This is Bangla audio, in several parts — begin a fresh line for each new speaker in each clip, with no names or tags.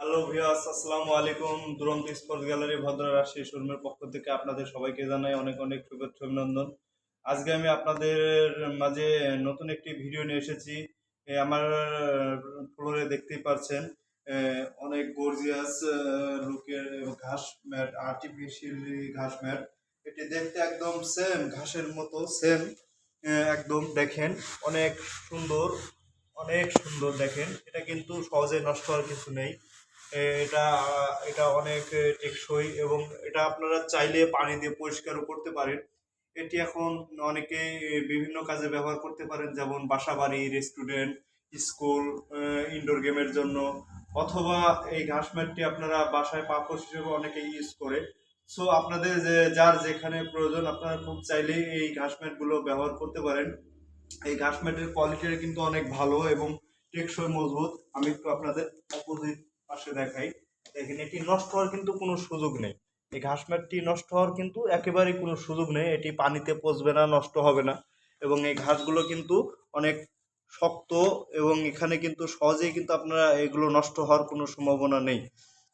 হ্যালো ভিউয়ার্স, আসসালামু আলাইকুম। দুরন্ত স্পোর্টস গ্যালারি ভদ্র রাজশাহী শোরুমের পক্ষ থেকে আপনাদের সবাইকে জানাই অনেক অনেক শুভেচ্ছা অভিনন্দন। আজকে আমি আপনাদের মাঝে নতুন একটি ভিডিও নিয়ে এসেছি। আমার, ফ্লোরে দেখতেই পাচ্ছেন অনেক গর্জিয়াস লুকের ঘাস ম্যাট আর্টিফিশিয়ালি ঘাস ম্যাট। এটি দেখতে একদম সেম ঘাসের মতো সেম একদম দেখেন, অনেক সুন্দর অনেক সুন্দর দেখেন। এটা কিন্তু সহজে নষ্ট হওয়ার কিছু নেই। এটা এটা অনেক টেকসই এবং এটা আপনারা চাইলে পানি দিয়ে পরিষ্কারও করতে পারেন। এটি এখন অনেকে বিভিন্ন কাজে ব্যবহার করতে পারেন, যেমন বাসাবাড়ি, রেস্টুরেন্ট, স্কুল ইনডোর গেমের জন্য, অথবা এই ঘাস ম্যাটটি আপনারা বাসায় পাপোশ হিসেবে অনেকে ইউজ করে। সো আপনাদের যে, যার যেখানে প্রয়োজন, আপনারা খুব চাইলেই এই ঘাস ম্যাটগুলো ব্যবহার করতে পারেন। এই ঘাস ম্যাটের কোয়ালিটিটা কিন্তু অনেক ভালো এবং টেকসই মজবুত। আমি একটু আপনাদের অপোজিট পাশে দেখাই, দেখেন এটি নষ্ট হওয়ার কিন্তু কোনো সুযোগ নেই। এই ঘাস ম্যাটটি নষ্ট হওয়ার কিন্তু একেবারেই কোনো সুযোগ নেই। এটি পানিতে পচবে না, নষ্ট হবে না এবং এই ঘাসগুলো কিন্তু অনেক শক্ত এবং এখানে কিন্তু সহজেই কিন্তু আপনারা এগুলো নষ্ট হওয়ার কোনো সম্ভাবনা নেই।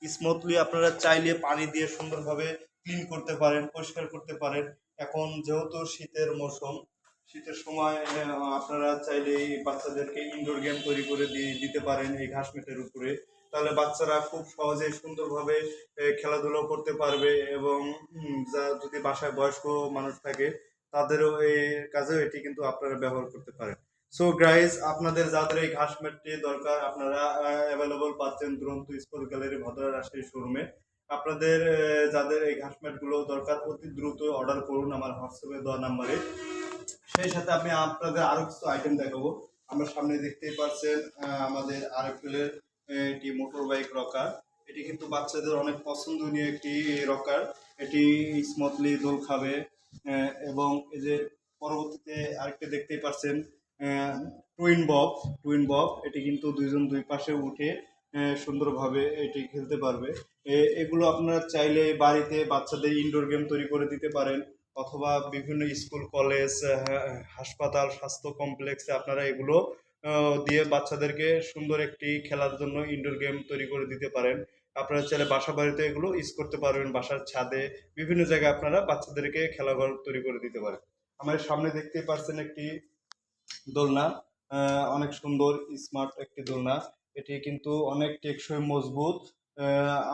স্মুথলি আপনারা চাইলে পানি দিয়ে সুন্দরভাবে ক্লিন করতে পারেন, পরিষ্কার করতে পারেন। এখন যেহেতু শীতের মৌসুম শীতের সময় আপনারা চাইলে বাচ্চাদেরকে ইনডোর গেম তৈরি করে দিয়ে দিতে পারেন এই ঘাস মেটের উপরে। তাহলে বাচ্চারা খুব সহজে সুন্দরভাবে খেলাধুলো করতে পারবে এবং যা যদি বাসায় বয়স্ক মানুষ থাকে তাদেরও এই কাজেও এটি কিন্তু আপনারা ব্যবহার করতে পারেন। সো গ্রাইজ আপনাদের যাদের এই ঘাস ম্যাটটি দরকার আপনারা অ্যাভেলেবল পাচ্ছেন দুরন্ত স্পোর্ট গ্যালারি ভদ্রা রাজশাহী শোরুমে আপনাদের যাদের এই ঘাস ম্যাটগুলো দরকার অতি দ্রুত অর্ডার করুন আমার হোয়াটসঅ্যাপে দেওয়া নাম্বারে। সেই সাথে আমি আপনাদের আরও কিছু আইটেম দেখাবো। আমরা সামনে দেখতেই পাচ্ছেন আহ, আমাদের আরএফএল একটি মোটর বাইক রকার এটি কিন্তু বাচ্চাদের অনেক পছন্দনীয় একটি রকার এটি স্মুথলি দোল খাবে এবং এই যে পরবর্তীতে আরেকটা দেখতেই পাচ্ছেন টুইন বব টুইন বব এটি কিন্তু দুইজন দুই পাশে উঠে সুন্দরভাবে এটি খেলতে পারবে। এগুলো আপনারা চাইলে বাড়িতে বাচ্চাদের ইনডোর গেম তৈরি করে দিতে পারেন, অথবা বিভিন্ন স্কুল, কলেজ হাসপাতাল, স্বাস্থ্য কমপ্লেক্সে আপনারা এগুলো দিয়ে বাচ্চাদেরকে সুন্দর একটি খেলার জন্য ইনডোর গেম তৈরি করে দিতে পারেন। আপনারা চাইলে বাসা বাড়িতে এগুলো ইউজ করতে পারবেন, বাসার ছাদে, বিভিন্ন জায়গায় আপনারা বাচ্চাদেরকে খেলাঘর তৈরি করে দিতে পারেন। আমার সামনে দেখতেই পাচ্ছেন একটি দোলনা অনেক সুন্দর স্মার্ট একটি দোলনা। এটি কিন্তু অনেক টেকসই, মজবুত।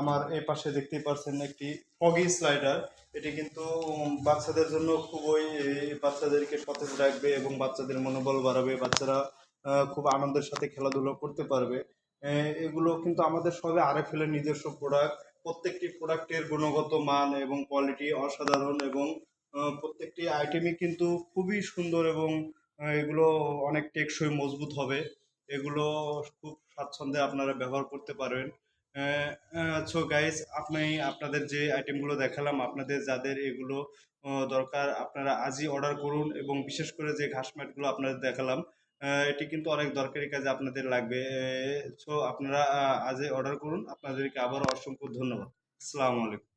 আমার এই পাশে দেখতেই পাচ্ছেন একটি ফগি স্লাইডার এটি কিন্তু বাচ্চাদের জন্য খুবই বাচ্চাদেরকে সতেজ রাখবে এবং বাচ্চাদের মনোবল বাড়াবে। বাচ্চারা খুব আনন্দের সাথে খেলাধুলো করতে পারবে। এগুলো কিন্তু আমাদের সবে এর নিজস্ব প্রোডাক্ট প্রত্যেকটি প্রোডাক্টের গুণগত মান এবং কোয়ালিটি অসাধারণ এবং প্রত্যেকটি আইটেমই কিন্তু খুবই সুন্দর এবং এগুলো অনেক টেকসই মজবুত হবে। এগুলো খুব স্বাচ্ছন্দ্যে আপনারা ব্যবহার করতে পারবেন। সো গাইজ আপনি, আপনাদের যে আইটেমগুলো দেখালাম, আপনাদের যাদের এগুলো দরকার, আপনারা আজই অর্ডার করুন এবং বিশেষ করে যে ঘাস ম্যাটগুলো আপনাদের দেখালাম এটি কিন্তু অনেক দরকারি কাজে আপনাদের লাগবে। সো আপনারা আজই অর্ডার করুন। আপনাদেরকে আবারও অসংখ্য ধন্যবাদ। আসসালামু আলাইকুম।